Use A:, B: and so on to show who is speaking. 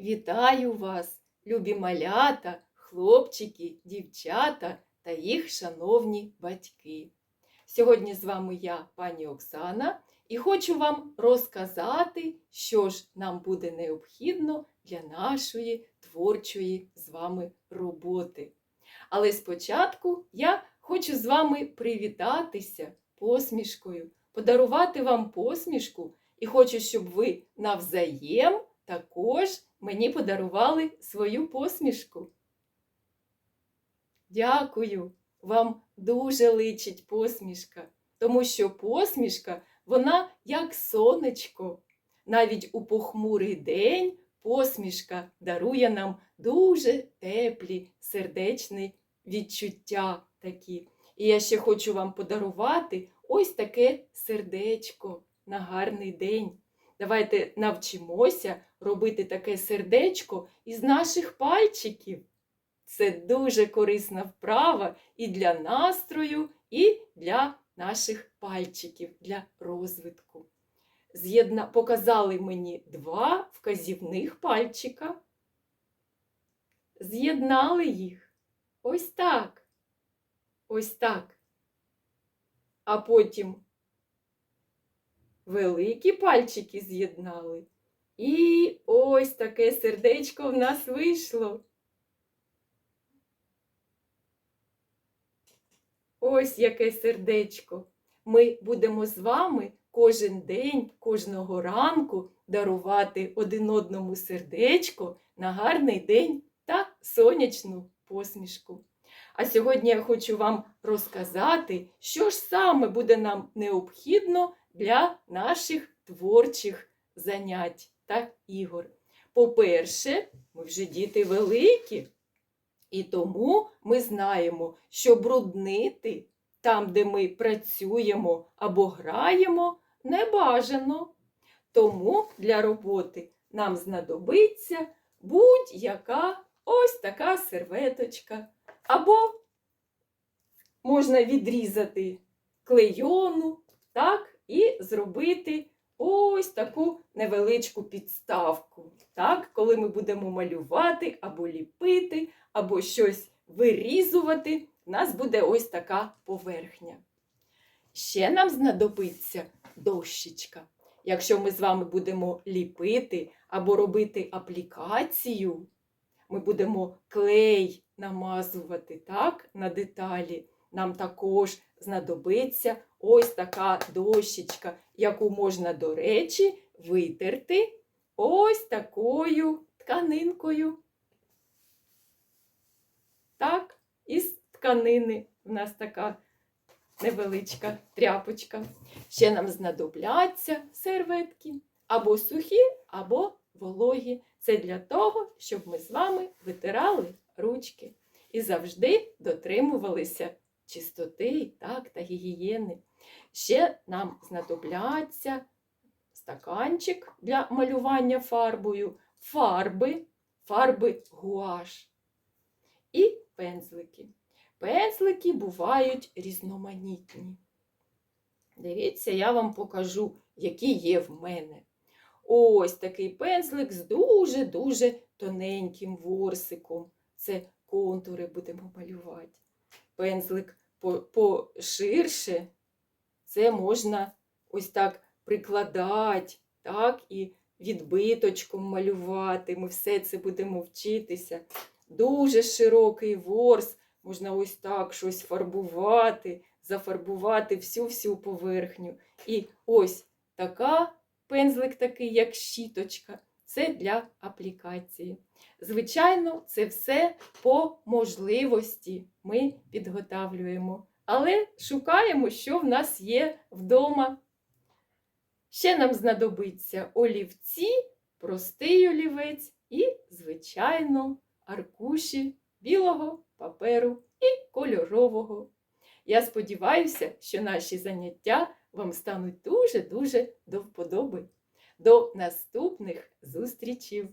A: Вітаю вас, любі малята, хлопчики, дівчата та їх шановні батьки. Сьогодні з вами я, пані Оксана, і хочу вам розказати, що ж нам буде необхідно для нашої творчої з вами роботи. Але спочатку я хочу з вами привітатися посмішкою, подарувати вам посмішку і хочу, щоб ви навзаєм також мені подарували свою посмішку. Дякую, вам дуже личить посмішка, тому що посмішка, вона як сонечко. Навіть у похмурий день посмішка дарує нам дуже теплі, сердечні відчуття такі. І я ще хочу вам подарувати ось таке сердечко на гарний день. Давайте навчимося робити таке сердечко із наших пальчиків. Це дуже корисна вправа і для настрою, і для наших пальчиків, для розвитку. З'єдна... Показали мені два вказівних пальчика. З'єднали їх. Ось так. Ось так. А потім великі пальчики з'єднали. І ось таке сердечко в нас вийшло. Ось яке сердечко. Ми будемо з вами кожен день, кожного ранку дарувати один одному сердечко на гарний день та сонячну посмішку. А сьогодні я хочу вам розказати, що ж саме буде нам необхідно для наших творчих занять та ігор. По-перше, ми вже діти великі, і тому ми знаємо, що бруднити там, де ми працюємо або граємо, не бажано. Тому для роботи нам знадобиться будь-яка ось така серветочка. Або можна відрізати клейону, так, і зробити ось таку невеличку підставку. Так, коли ми будемо малювати або ліпити, або щось вирізувати, в нас буде ось така поверхня. Ще нам знадобиться дощечка. Якщо ми з вами будемо ліпити або робити аплікацію, ми будемо клей намазувати так, на деталі. Нам також знадобиться ось така дощечка, яку можна, до речі, витерти ось такою тканинкою. Так, із тканини у нас така невеличка тряпочка. Ще нам знадобляться серветки або сухі, або вологі. Це для того, щоб ми з вами витирали ручки і завжди дотримувалися чистоти так, та гігієни. Ще нам знадобляться стаканчик для малювання фарбою, фарби, фарби гуаш і пензлики. Пензлики бувають різноманітні. Дивіться, я вам покажу, які є в мене. Ось такий пензлик з дуже-дуже тоненьким ворсиком. Це контури будемо малювати. Пензлик поширше, це можна ось так прикладати, так, і відбиточком малювати. Ми все це будемо вчитися. Дуже широкий ворс, можна ось так щось фарбувати, зафарбувати всю-всю поверхню. І ось така пензлик такий, як щіточка. Це для аплікації. Звичайно, це все по можливості ми підготавлюємо. Але шукаємо, що в нас є вдома. Ще нам знадобиться олівці, простий олівець і, звичайно, аркуші білого паперу і кольорового. Я сподіваюся, що наші заняття вам стануть дуже-дуже до вподоби. До наступних зустрічів!